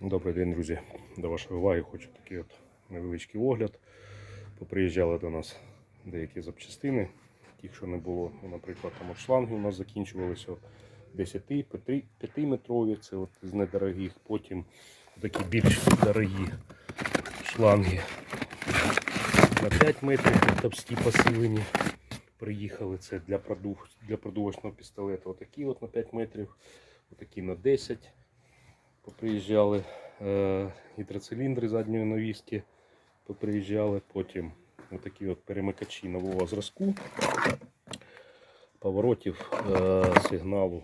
Добрий день, друзі. До вашої уваги хочу такий от невеличкий огляд. Поприїжджали до нас деякі запчастини, тих, що не було. Ну, Наприклад, там от шланги у нас закінчувалися 10 5 метрові, це от з недорогих. Потім такі більш дорогі шланги на 5 метрів товсті посилені. Приїхали це для, продув, для продувочного пістолета. Отакі от на 5 метрів, отакі на 10 поприїжджали. Е, гідроциліндри задньої навіски поприїжджали. Потім отакі от перемикачі нового зразку. Поворотів е, сигналу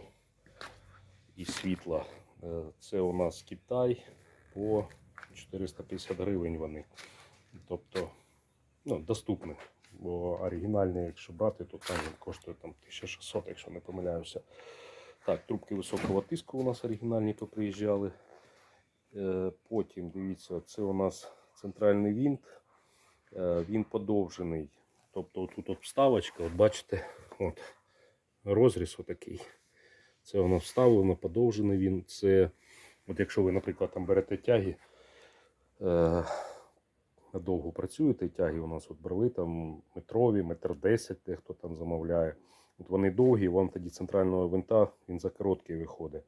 і світла. Е, це у нас Китай по 450 гривень вони. Тобто ну, доступні. Бо оригінальний, якщо брати, то там він коштує там 1600, якщо не помиляюся. Так, трубки високого тиску у нас оригінальні поприїжджали. Е, Потім, дивіться, це у нас центральний винт. Е, Він подовжений. Тобто тут вставочка, от бачите, от розріз отакий. Це нас вставлено, подовжений він. Це, от якщо ви, наприклад, там берете тяги, е, надовго працюєте, тяги у нас от брали там метрові, метр десять, дехто там замовляє. От вони довгі, вам тоді центрального винта він за короткий виходить.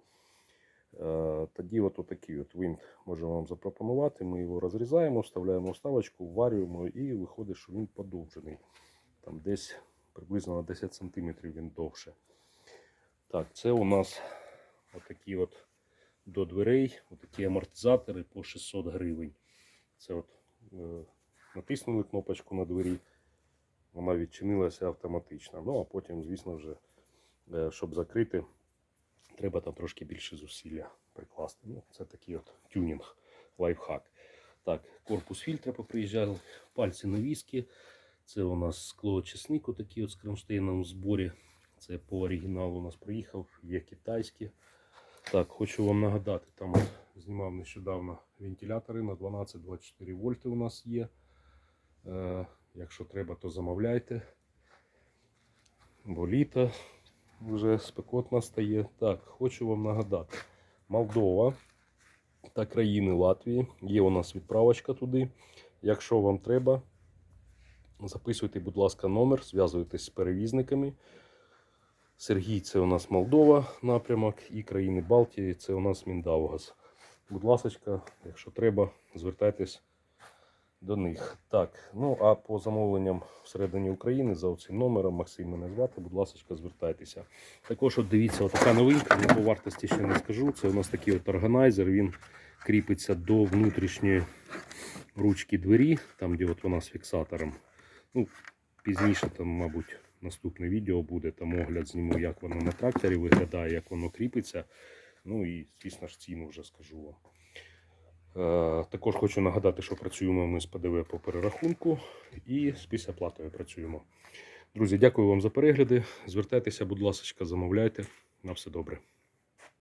Е, Тоді от такий от винт можемо вам запропонувати. Ми його розрізаємо, вставляємо вставочку, вварюємо і виходить, що він подовжений. Там десь приблизно на 10 см він довше. Так, це у нас отакі от до дверей, отакі амортизатори по 600 гривень. Це от е, натиснули кнопочку на двері, вона відчинилася автоматично. Ну а потім, звісно вже, е, щоб закрити, треба там трошки більше зусилля прикласти. Ну, це такий от тюнінг, лайфхак. Так, корпус фільтра поприїжджали, пальці навіски. Це у нас склоочисник, отакий от з кронштейном в зборі. Це по оригіналу у нас приїхав, є китайські. Так, хочу вам нагадати, там знімав нещодавно вентилятори на 12-24 вольти у нас є. Якщо треба, то замовляйте. Бо літо вже спекотно стає. Так, хочу вам нагадати. Молдова та країни Латвії. Є у нас відправочка туди. Якщо вам треба, записуйте, будь ласка, номер, зв'язуйтесь з перевізниками. Сергій це у нас Молдова напрямок і країни Балтії це у нас Міндаугас. Будь ласка, якщо треба, звертайтесь до них. Так, ну а по замовленням всередині України за цим номером Максим мене звати, будь ласка, звертайтеся. Також от дивіться, така новинка, ну, по вартості ще не скажу. Це у нас такий от органайзер, він кріпиться до внутрішньої ручки двері, там де от вона з фіксатором. Ну, Пізніше там, мабуть, наступне відео буде, там огляд зніму, як воно на тракторі виглядає, як воно кріпиться. Ну і, звісно ж, ціну вже скажу вам. Е, Також хочу нагадати, що працюємо ми з ПДВ по перерахунку і з післяплатою працюємо. Друзі, дякую вам за перегляди. Звертайтеся, будь ласка, замовляйте. На все добре.